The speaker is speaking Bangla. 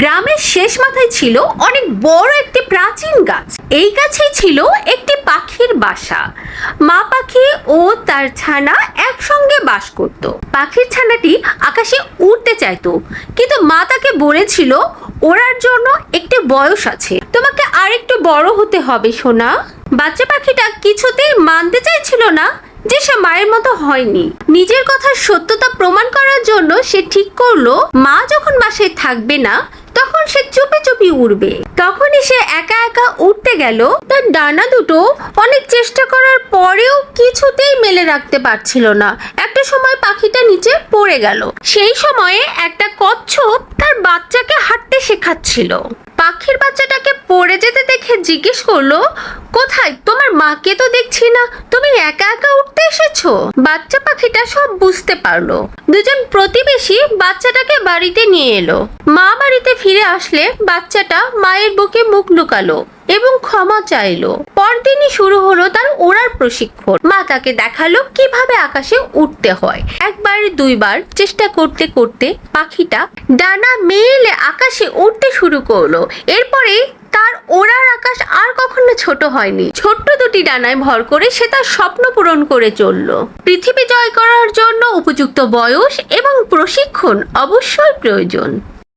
গ্রামের শেষ মাথায় ছিল অনেক বড় একটি প্রাচীন গাছ। এই গাছেই ছিল একটি পাখির বাসা। মা পাখি ও তার ছানা একসঙ্গে বাস করত। পাখির ছানাটি আকাশে উড়তে চাইতো, কিন্তু মা তাকে বলেছিল, ওড়ার জন্য একটি বয়স আছে। তোমাকে আরেকটু বড় হতে হবে, সোনা। বাচ্চা পাখিটা কিছুতেই মানতে চাইছিল না যে সে মায়ের মতো হয়নি। নিজের কথার সত্যতা প্রমাণ করার জন্য সে ঠিক করল, মা যখন বাসায় থাকবে না তখন সে চুপি চুপি উড়বে। তখনই সে একা একা উঠতে গেল। তার ডানা দুটো অনেক চেষ্টা করার পরেও কিছুতেই মেলে রাখতে পারছিল না। একটা সময় পাখিটা নিচে পড়ে গেল। সেই সময়ে একটা কচ্ছপ তার বাচ্চাকে হাঁটতে শেখাচ্ছিল। পাখির বাচ্চাটাকে পড়ে যেতে দেখে জিজ্ঞেস করল, কোথায়? তোমার মাকে তো দেখছি না। একা একা উঠতে এসেছ? বাচ্চা পাখিটা সব বুঝতে পারল। দুজন প্রতিবেশী বাচ্চাটাকে বাড়িতে নিয়ে এলো। মা বাড়িতে ফিরে আসলে বাচ্চাটা মায়ের বুকে মুখ লুকালো এবং ক্ষমা চাইলো। পরদিনই শুরু হলো তার ওড়ার প্রশিক্ষণ। মা তাকে দেখাল কীভাবে আকাশে উঠতে হয়। একবার দুইবার চেষ্টা করতে করতে পাখিটা ডানা মেলে আকাশে উঠতে শুরু করল। এরপরে তার ওড়ার আকাশ আর ছোট হয়নি। ছোট্ট দুটি ডানায় ভর করে সে তার স্বপ্ন পূরণ করে চলল। পৃথিবী জয় করার জন্য উপযুক্ত বয়স এবং প্রশিক্ষণ অবশ্যই প্রয়োজন।